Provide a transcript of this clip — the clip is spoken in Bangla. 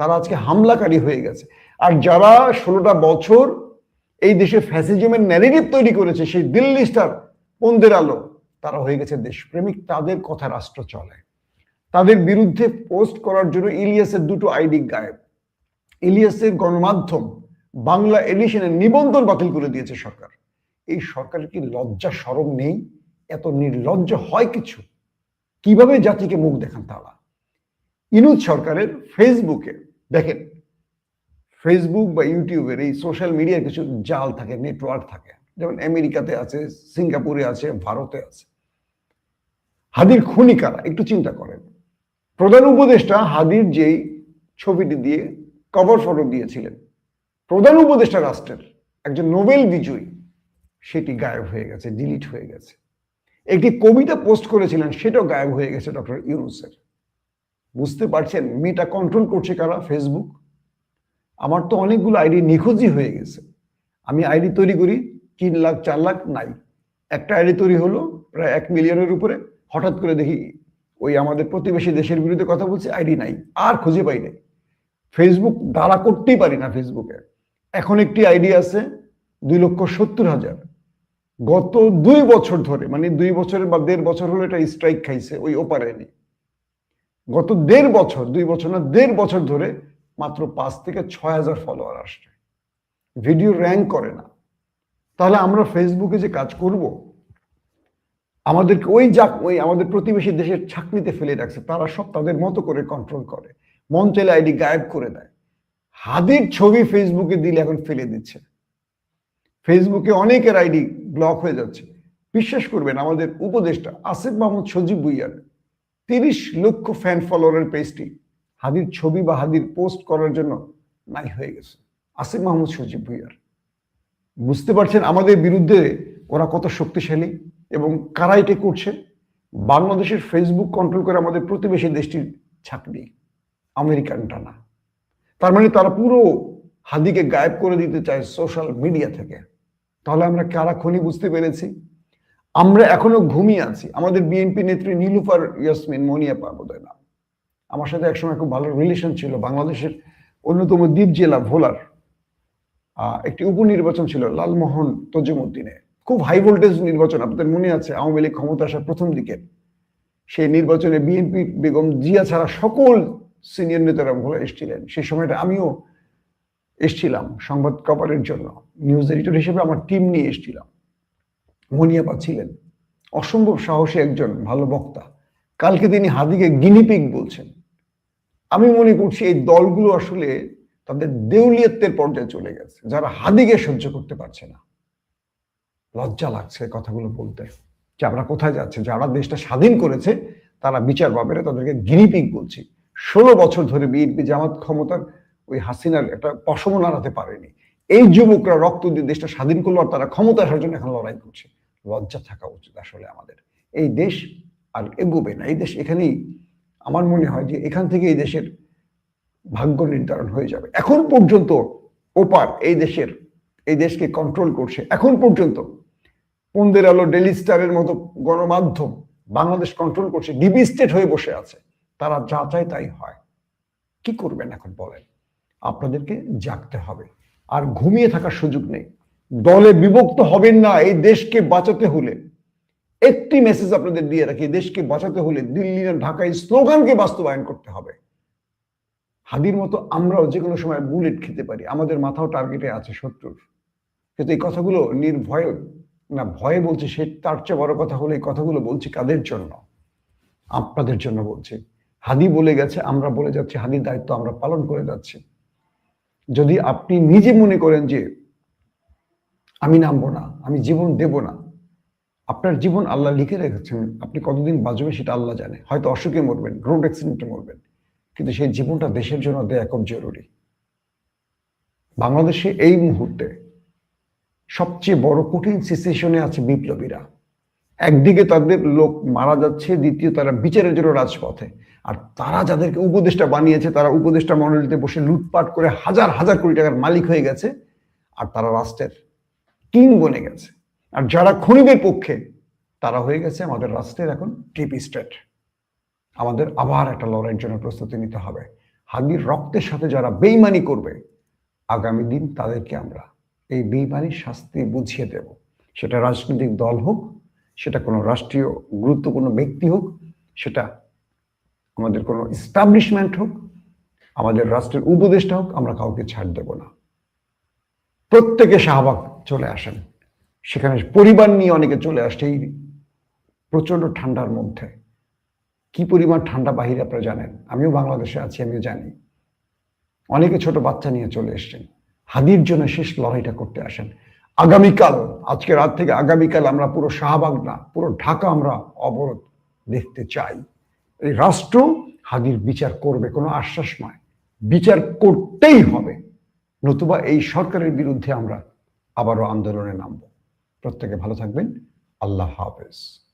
তারা আজকে হামলাকারী হয়ে গেছে। আর যারা ষোলোটা বছর এই দেশে ফ্যাসিজমের ন্যারেটিভ তৈরি করেছে, সেই দিল্লি স্টার পন্দের আলো, তারা হয়ে গেছে দেশপ্রেমিক। তাদের কথা রাষ্ট্র চলে। তাদের বিরুদ্ধে পোস্ট করার জন্য ইলিয়াসের দুটো আইডি গায়েব। ইলিয়াসের গণমাধ্যম বাংলা এডিশনের নিবন্ধন বাতিল করে দিয়েছে সরকার। এই সরকারের কি লজ্জা সরম নেই? এত নির্লজ্জ হয় কিছু? কীভাবে জাতিকে মুখ দেখান তারা? ইনুজ সরকারের ফেসবুকে দেখেন ফেসবুক বা ইউটিউবের এই সোশ্যাল মিডিয়ার কিছু জাল থাকে নেটওয়ার্ক থাকে। যেমন আমেরিকাতে আছে, সিঙ্গাপুরে আছে, ভারতে আছে। হাদির খুনি কারা একটু চিন্তা করেন। প্রধান উপদেষ্টা হাদির যেই ছবিটি দিয়ে কভার ফটো দিয়েছিলেন, প্রধান উপদেষ্টা রাষ্ট্রের একজন নোবেল বিজয়ী, সেটি গায়েব হয়ে গেছে ডিলিট হয়ে গেছে। একটি কবিতা পোস্ট করেছিলেন, সেটাও গায়েব হয়ে গেছে ডক্টর ইউনুসের। বুঝতে পারছেন, মেয়েটা কন্ট্রোল করছে কারা? ফেসবুক আমার তো অনেকগুলো আইডি নিখোঁজই হয়ে গেছে। আমি আইডি তৈরি করি, তিন লাখ, চার লাখ নাই। একটা আইডি তৈরি হলো প্রায় এক মিলিয়নের উপরে। হঠাৎ করে দেখি ওই আমাদের প্রতিবেশী দেশের বিরুদ্ধে কথা বলছে আইডি নাই, আর খুঁজে পাই নাই। ফেসবুক দ্বারা করতেই পারি না ফেসবুকে এখন একটি আইডি আছে দুই লক্ষ সত্তর হাজার। গত দুই বছর ধরে মানে দুই বছরের বা দেড় বছর হলো এটা স্ট্রাইক খাইছে, ওই ওপারেনি গত দেড় বছর, দুই বছর না, দেড় বছর ধরে মাত্র পাঁচ থেকে ছয় হাজার ফলোয়ার আসছে। ভিডিও র্যাঙ্ক করে না। তাহলে আমরা ফেসবুকে যে কাজ করব, আমাদেরকে ওই যাক, ওই আমাদের প্রতিবেশী দেশের ছাকনিতে ফেলে রাখছে, তারা সব তাদের মতো করে কন্ট্রোল করে, মন চাইলে আইডি গায়েব করে দেয়। হাদির ছবি ফেসবুকে দিলে এখন ফেলে দিচ্ছে। ফেসবুকে অনেকের আইডি ব্লক হয়ে যাচ্ছে। বিশ্বাস করবেন, আমাদের উপদেষ্টা আসিফ মাহমুদ সজীব ভুইয়ার তিরিশ লক্ষ ফ্যান ফলোয়ারের পেজটি হাদির ছবি বা হাদির পোস্ট করার জন্য নাই হয়ে গেছে। আসিফ মাহমুদ সজীব ভুইয়ার। বুঝতে পারছেন আমাদের বিরুদ্ধে ওরা কত শক্তিশালী এবং কারা এটা করছে? বাংলাদেশের ফেসবুক কন্ট্রোল করে আমাদের প্রতিবেশী দেশটির ছাকনি, আমেরিকান টানা। তার মানে তারা পুরো হাদিকে গায়েব করে দিতে চায় সোশ্যাল মিডিয়া থেকে। তাহলে আমরা কারা খনি বুঝতে পেরেছি? আমরা এখনও ঘুমিয়ে আছি। আমাদের বিএনপি নেত্রী নীলুফার ইয়াসমিন, মনিয়া পাবোদয় না আমার সাথে একসময় খুব ভালো রিলেশন ছিল, বাংলাদেশের অন্যতম দ্বীপ জেলা ভোলার। একটি উপনির্বাচন ছিল লালমোহন তজিমুদ্দিনে। খুব হাই ভোল্টেজ নির্বাচন, আপনাদের মনে আছে? আওয়ামী লীগ ক্ষমতা আসার প্রথম দিকে। সেই নির্বাচনে বিএনপি বেগম জিয়া ছাড়া সকল সিনিয়র নেতারা ভোলা এসেছিলেন। সেই সময়টা আমিও এসছিলাম সংবাদ কভারের জন্য। নিউজ এডিটর হিসেবে আমার টিম নিয়ে এসছিলাম। মনিয়াপা ছিলেন। অসম্ভব সাহসী একজন ভালো বক্তা। কালকে তিনি হাদিকে গিনিপিক বলছেন। আমি মনে করছি এই দলগুলো আসলে তাদের দেউলিয়ত্বের পর্যায়ে চলে গেছে, যারা হাদিকে সহ্য করতে পারছে না। লজ্জা লাগছে কথাগুলো বলতে। যে আমরা কোথায় যাচ্ছে? যারা দেশটা স্বাধীন করেছে, তারা বিচার পাবে তাদেরকে গিনিপিক বলছি। ষোলো বছর ধরে বিএনপি জামাত ক্ষমতার ওই হাসিনার একটা পশম নাড়াতে পারেনি। এই যুবকরা রক্ত দিয়ে দেশটা স্বাধীন করল আর তারা ক্ষমতা আসার জন্য এখন লড়াই করছে। লজ্জা থাকা উচিত আসলে আমাদের। এই দেশ আর এগোবে না। এই দেশ এখানেই আমার মনে হয় যে এখান থেকে এই দেশের ভাগ্য নির্ধারণ হয়ে যাবে। এখন পর্যন্ত ওপার এই দেশের, এই দেশকে কন্ট্রোল করছে। এখন পর্যন্ত পন্দের আলো ডেলি স্টারের মতো গণমাধ্যম বাংলাদেশ কন্ট্রোল করছে ডিবি স্টেট হয়ে বসে আছে। তারা যা চায় তাই হয়। কি করবেন এখন বলেন? আপনাদেরকে জাগতে হবে। আর ঘুমিয়ে থাকার সুযোগ নেই। দলে বিভক্ত হবেন না এই দেশকে বাঁচাতে হলে। একটি মেসেজ আপনাদের দিয়ে রাখি দেশকে বাঁচাতে হলে দিল্লি না ঢাকায় স্লোগানকে বাস্তবায়ন করতে হবে। হাদির মতো আমরাও যে কোনো সময় বুলেট খেতে পারি, আমাদের মাথাও টার্গেটে আছে শত্রুর। কিন্তু এই কথাগুলো নির্ভয় না, ভয়ে বলছি, সে তার চেয়ে বড় কথা হলো এই কথাগুলো বলছি কাদের জন্য? আপনাদের জন্য বলছি। হাদি বলে গেছে, আমরা বলে যাচ্ছি, হাদির দায়িত্ব আমরা পালন করে যাচ্ছি। যদি আপনি নিজে মনে করেন যে আমি নামবো না, আমি জীবন দেব না। আপনার জীবন আল্লাহ লিখে রেখেছেন, আপনি কতদিন বাঁচবেন সেটা আল্লাহ জানে। হয়তো অসুখে মরবেন রোড অ্যাক্সিডেন্টে মরবেন, কিন্তু সেই জীবনটা দেশের জন্য দেয়া খুব জরুরি। বাংলাদেশে এই মুহূর্তে সবচেয়ে বড় কঠিন সিচুয়েশনে আছে বিপ্লবীরা। একদিকে তাদের লোক মারা যাচ্ছে, দ্বিতীয় তারা বিচারের জন্য রাজপথে। আর তারা যাদেরকে উপদেষ্টা বানিয়েছে, তারা উপদেষ্টা মন্ডলীতে বসে লুটপাট করে হাজার হাজার কোটি টাকার মালিক হয়ে গেছে, আর তারা রাষ্ট্রের কিং বনে গেছে। আর যারা খনিদের পক্ষে, তারা হয়ে গেছে আমাদের রাষ্ট্রের এখন টিপি স্টেট। আমাদের আবার একটা লড়াইয়ের জন্য প্রস্তুতি নিতে হবে। হাদির রক্তের সাথে যারা বেইমানি করবে, আগামী দিন তাদেরকে আমরা এই বেইমানির শাস্তি বুঝিয়ে দেব। সেটা রাজনৈতিক দল হোক, সেটা কোনো রাষ্ট্রীয় গুরুত্বপূর্ণ ব্যক্তি হোক, সেটা আমাদের কোনো ইস্টাবলিশমেন্ট হোক, আমাদের রাষ্ট্রের উপদেষ্টা হোক, আমরা কাউকে ছাড় দেব না। প্রত্যেকে শাহবাগ চলে আসেন। সেখানে পরিবার নিয়ে অনেকে চলে আসছে এই প্রচণ্ড ঠান্ডার মধ্যে। কি পরিমাণ ঠান্ডা বাহিরে আপনারা জানেন? আমিও বাংলাদেশে আছি, আমিও জানি। অনেকে ছোট বাচ্চা নিয়ে চলে এসছেন। হাদির জন্য শেষ লড়াইটা করতে আসেন। আগামীকাল, আজকে রাত থেকে আগামীকাল আমরা পুরো শাহবাগ না, পুরো ঢাকা আমরা অবরোধ দেখতে চাই। এই রাষ্ট্র হাদির বিচার করবে, কোনো আশ্বাস নয়। বিচার করতেই হবে। নতুবা এই সরকারের বিরুদ্ধে আমরা আবারও আন্দোলনে নামব। প্রত্যেকে ভালো থাকবেন। আল্লাহ হাফেজ।